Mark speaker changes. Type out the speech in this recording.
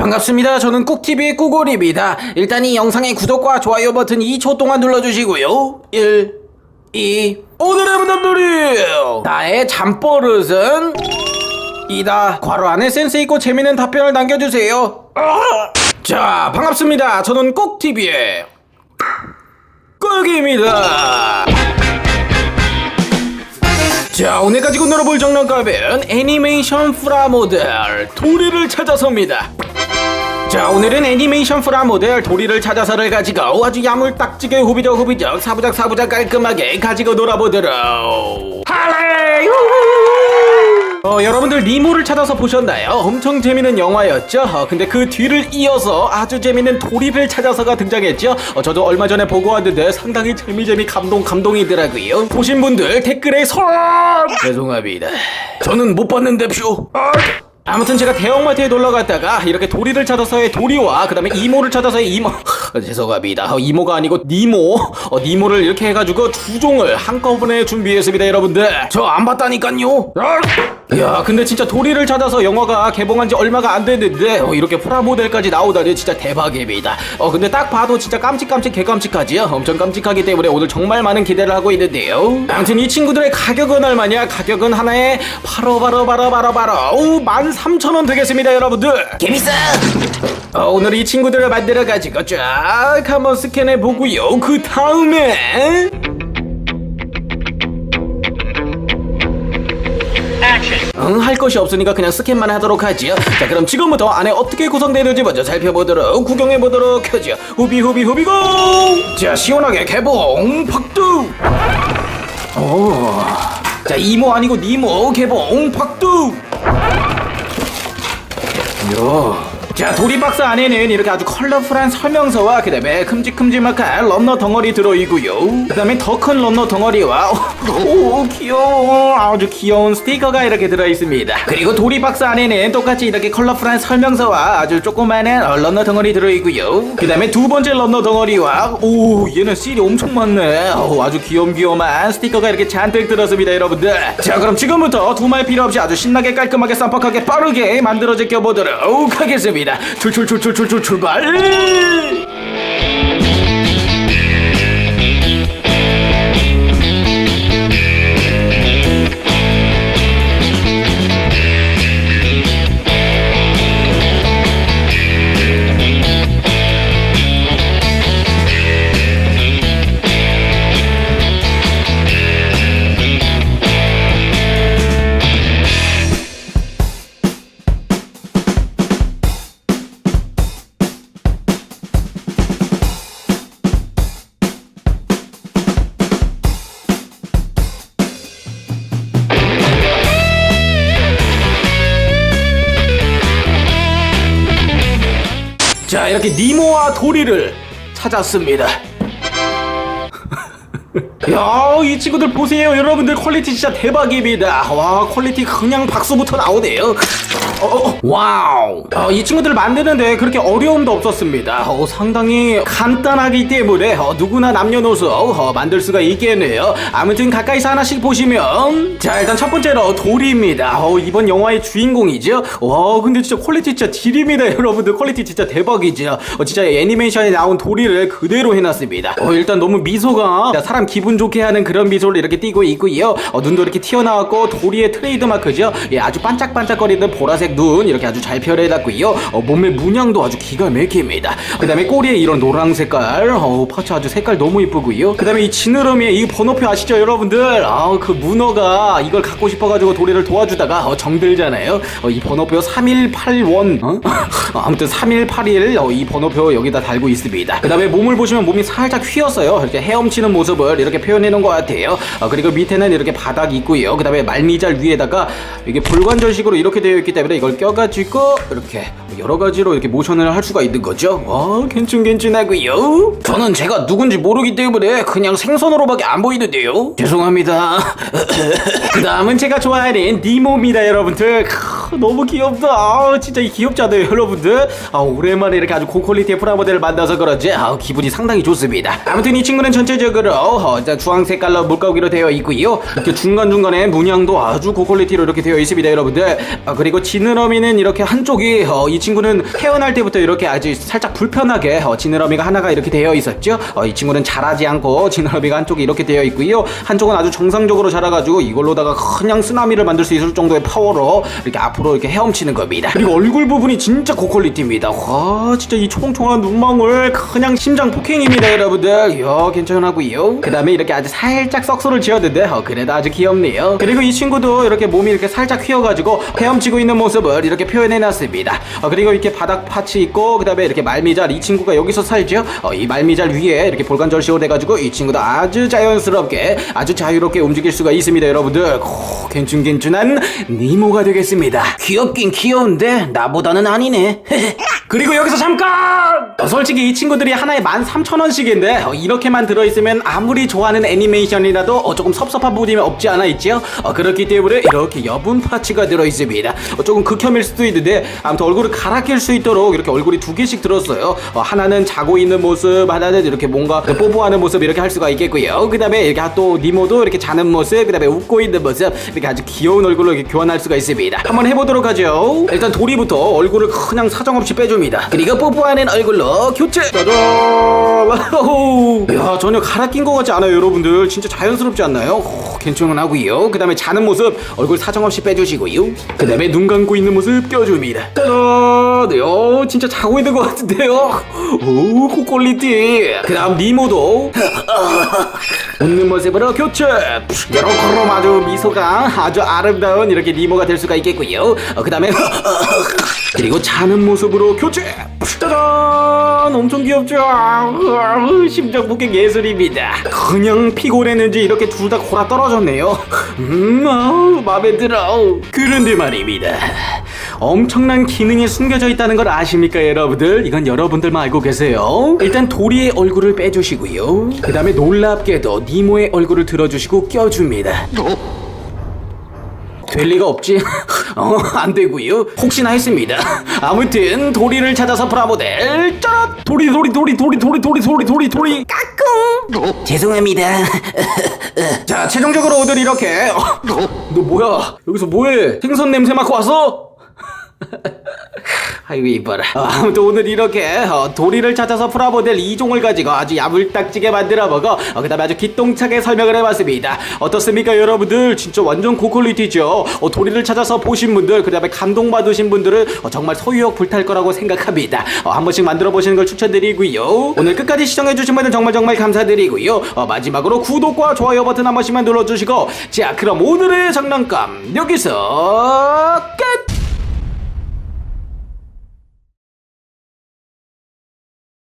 Speaker 1: 반갑습니다. 저는 꾹TV의 꾸골입니다. 일단 이 영상의 구독과 좋아요 버튼 2초 동안 눌러주시고요. 1, 2, 오늘의 문답들이 나의 잠버릇은 이다. 괄호 안에 센스 있고 재밌는 답변을 남겨주세요. 자, 반갑습니다. 저는 꾹TV의 꾹입니다. 자 오늘 가지고 놀아볼 장난감은 애니메이션 프라모델 도리를 찾아서입니다 자 오늘은 애니메이션 프라 모델 도리를 찾아서를 가지고 아주 야물딱지게 후비적 후비적 사부작 사부작 깔끔하게 가지고 놀아보도록 할래 어, 여러분들 니모를 찾아서 보셨나요? 엄청 재밌는 영화였죠? 어, 근데 그 뒤를 이어서 아주 재밌는 도리를 찾아서가 등장했죠? 어, 저도 얼마 전에 보고 왔는데 상당히 재미재미 감동 감동이더라고요. 보신 분들 댓글에 선! 죄송합니다. 저는 못 봤는데 쇼. 아 무튼 제가 대형마트에 놀러 갔다가 이렇게 도리를 찾아서의 도리와 그 다음에 이모를 찾아서의 이모. 어, 죄송합니다. 어, 이모가 아니고 니모. 어, 니모를 이렇게 해가지고 두 종을 한꺼번에 준비했습니다 여러분들. 저 안 봤다니깐요. 야 근데 진짜 도리를 찾아서 영화가 개봉한 지 얼마가 안 됐는데 어, 이렇게 프라모델까지 나오다니 진짜 대박입니다. 어 근데 딱 봐도 진짜 깜찍깜찍 개깜찍하지요 엄청 깜찍하기 때문에 오늘 정말 많은 기대를 하고 있는데요. 아무튼 이 친구들의 가격은 얼마냐? 가격은 하나에 바로 바로 바로 바로 바로 오 13,000원 되겠습니다 여러분들 재밌어 어, 오늘 이 친구들을 만들어 가지고 쫙 한번 스캔해 보고요 그 다음에 응, 할 것이 없으니까 그냥 스캔만 하도록 하지요. 자, 그럼 지금부터 안에 어떻게 구성되는지 먼저 살펴보도록 구경해보도록 하죠. 후비, 후비, 후비고! 자, 시원하게 개봉, 박두! 오. 자, 이모 아니고 니모, 개봉, 박두! 요. 자, 도리박스 안에는 이렇게 아주 컬러풀한 설명서와 그 다음에 큼직큼직한 런너 덩어리 들어있고요. 그 다음에 더 큰 런너 덩어리와 오, 귀여워. 아주 귀여운 스티커가 이렇게 들어있습니다. 그리고 도리박스 안에는 똑같이 이렇게 컬러풀한 설명서와 아주 조그마한 런너 덩어리 들어있고요. 그 다음에 두 번째 런너 덩어리와 오, 얘는 실이 엄청 많네. 오, 아주 귀염귀염한 스티커가 이렇게 잔뜩 들었습니다, 여러분들. 자, 그럼 지금부터 두말 필요 없이 아주 신나게 깔끔하게 쌈박하게 빠르게 만들어 제껴보도록 하겠습니다. 출출출출출출 출발! 자, 이렇게 니모와 도리를 찾았습니다. 야, 이 친구들 보세요. 여러분들 퀄리티 진짜 대박입니다. 와, 퀄리티 그냥 박수부터 나오네요. 어, 어, 와우. 어, 이 친구들을 만드는데 그렇게 어려움도 없었습니다. 어, 상당히 간단하기 때문에 어, 누구나 남녀노소 어, 만들 수가 있겠네요. 아무튼 가까이서 하나씩 보시면 자, 일단 첫 번째로 도리입니다. 어, 이번 영화의 주인공이죠. 와, 근데 진짜 퀄리티 진짜 지립니다, 여러분들. 퀄리티 진짜 대박이죠. 어, 진짜 애니메이션에 나온 도리를 그대로 해놨습니다. 어, 일단 너무 미소가 사람 기분 좋게 하는 그런 미소를 이렇게 띠고 있고요. 어, 눈도 이렇게 튀어나왔고 도리의 트레이드 마크죠. 예, 아주 반짝반짝거리는 보라색 눈 이렇게 아주 잘 표현해놨고요. 어, 몸의 문양도 아주 기가 막힙니다. 그 다음에 꼬리에 이런 노랑 색깔, 어, 파츠 아주 색깔 너무 이쁘고요. 그 다음에 이 지느러미에 이 번호표 아시죠, 여러분들? 아, 그 문어가 이걸 갖고 싶어가지고 도리를 도와주다가 어, 정들잖아요. 어, 이 번호표 3181, 어? 아무튼 3181, 어, 이 번호표 여기다 달고 있습니다. 그 다음에 몸을 보시면 몸이 살짝 휘었어요. 이렇게 헤엄치는 모습을 이렇게 표 현해 놓은 것 같아요. 어, 그리고 밑에는 이렇게 바닥이 있고요. 그 다음에 말미잘 위에다가 이게 불관절식으로 이렇게 되어 있기 때문에 이걸 껴가지고 이렇게 여러 가지로 이렇게 모션을 할 수가 있는 거죠. 와, 괜찮괜찮하고요. 저는 제가 누군지 모르기 때문에 그냥 생선으로밖에 안 보이는데요. 죄송합니다. 그 다음은 제가 좋아하는 니모입니다, 여러분들. 크, 너무 귀엽다. 아, 진짜 이 귀엽지 않아요, 여러분들? 아, 오랜만에 이렇게 아주 고퀄리티의 프라모델을 만나서 그런지 아, 기분이 상당히 좋습니다. 아무튼 이 친구는 전체적으로 어, 자, 주황색 깔러 물가기로 되어 있고요. 이렇게 중간중간에 문양도 아주 고퀄리티로 이렇게 되어 있습니다, 여러분들. 아, 그리고 지느러미는 이렇게 한쪽이 어, 이 친구는 태어날 때부터 이렇게 아주 살짝 불편하게 어, 지느러미가 하나가 이렇게 되어 있었죠. 어, 이 친구는 자라지 않고 지느러미가 한쪽이 이렇게 되어 있고요. 한쪽은 아주 정상적으로 자라가지고 이걸로다가 그냥 쓰나미를 만들 수 있을 정도의 파워로 이렇게 앞으로 이렇게 헤엄치는 겁니다. 그리고 얼굴 부분이 진짜 고퀄리티입니다. 와, 진짜 이 초롱초롱한 눈망울 그냥 심장 폭행입니다, 여러분들. 이야, 괜찮하고요. 그 다음에 이렇게 아주 살짝 썩소를 지었는데 어, 그래도 아주 귀엽네요. 그리고 이 친구도 이렇게 몸이 이렇게 살짝 휘어가지고 헤엄치고 있는 모습을 이렇게 표현해놨습니다. 어, 그리고 이렇게 바닥 파츠 있고 그 다음에 이렇게 말미잘 이 친구가 여기서 살죠. 어, 이 말미잘 위에 이렇게 볼관절시로 돼가지고 이 친구도 아주 자연스럽게 아주 자유롭게 움직일 수가 있습니다, 여러분들. 오, 괜춘괜춘한 니모가 되겠습니다. 귀엽긴 귀여운데 나보다는 아니네. 그리고 여기서 잠깐! 어, 솔직히 이 친구들이 하나에 13,000원씩인데 어, 이렇게만 들어있으면 아무리 좋아하는 애니메이션이라도 어, 조금 섭섭한 부분이 없지 않아 있죠? 어, 그렇기 때문에 이렇게 여분 파츠가 들어있습니다. 어, 조금 극혐일 수도 있는데 아무튼 얼굴을 갈아 낄수 있도록 이렇게 얼굴이 두 개씩 들었어요. 어, 하나는 자고 있는 모습, 하나는 이렇게 뭔가 뽀뽀하는 모습 이렇게 할 수가 있겠고요. 그 다음에 이렇게 또 니모도 이렇게 자는 모습, 그 다음에 웃고 있는 모습 이렇게 아주 귀여운 얼굴로 이렇게 교환할 수가 있습니다. 한번 해보도록 하죠. 일단 도리부터 얼굴을 그냥 사정없이 빼줍니다. 그리고 뽀뽀하는 얼굴로 교체. 짜잔. 야 전혀 갈아 낀 것 같지 않아요, 여러분들. 진짜 자연스럽지 않나요? 오, 괜찮하고요. 그 다음에 자는 모습 얼굴 사정없이 빼주시고요. 그 다음에 눈 감고 있는 모습 껴줍니다. 짜잔. 네, 어, 진짜 자고 있는 것 같은데요. 오, 고퀄리티. 그 다음 니모도 웃는 모습으로 교체. 여러코로 아주 미소가 아주 아름다운 이렇게 니모가 될 수가 있겠고요. 어, 그 다음에 그리고 자는 모습으로 교체. 짜잔, 엄청 귀엽죠. 심장 폭행 예술입니다. 그냥 피곤했는지 이렇게 둘 다 골아 떨어졌네요. 음, 아우, 마음에 들어. 그런데 말입니다. 엄청난 기능이 숨겨져 있다는 걸 아십니까, 여러분들? 이건 여러분들만 알고 계세요. 일단 도리의 얼굴을 빼주시고요. 그 다음에 놀랍게도 니모의 얼굴을 들어주시고 껴줍니다. 될 리가 없지. 어, 안 되고요. 혹시나 했습니다. 아무튼 도리를 찾아서 프라모델 짜란! 도리 도리 도리 도리 도리 도리 도리 도리 도리 까꿍. 죄송합니다. 자, 최종적으로 오늘 이렇게 어, 너 뭐야? 여기서 뭐해? 생선 냄새 맡고 왔어? 아이고 이뻐라. 어, 아무튼 오늘 이렇게 어, 도리를 찾아서 프라모델 2종을 가지고 아주 야물딱지게 만들어 먹어 어, 그 다음에 아주 기똥차게 설명을 해봤습니다. 어떻습니까 여러분들? 진짜 완전 고퀄리티죠. 어, 도리를 찾아서 보신 분들 그 다음에 감동받으신 분들은 어, 정말 소유욕 불탈 거라고 생각합니다. 어, 한 번씩 만들어 보시는 걸 추천드리고요. 오늘 끝까지 시청해주신 분들 정말 정말 감사드리고요. 어, 마지막으로 구독과 좋아요 버튼 한 번씩만 눌러주시고 자 그럼 오늘의 장난감 여기서 끝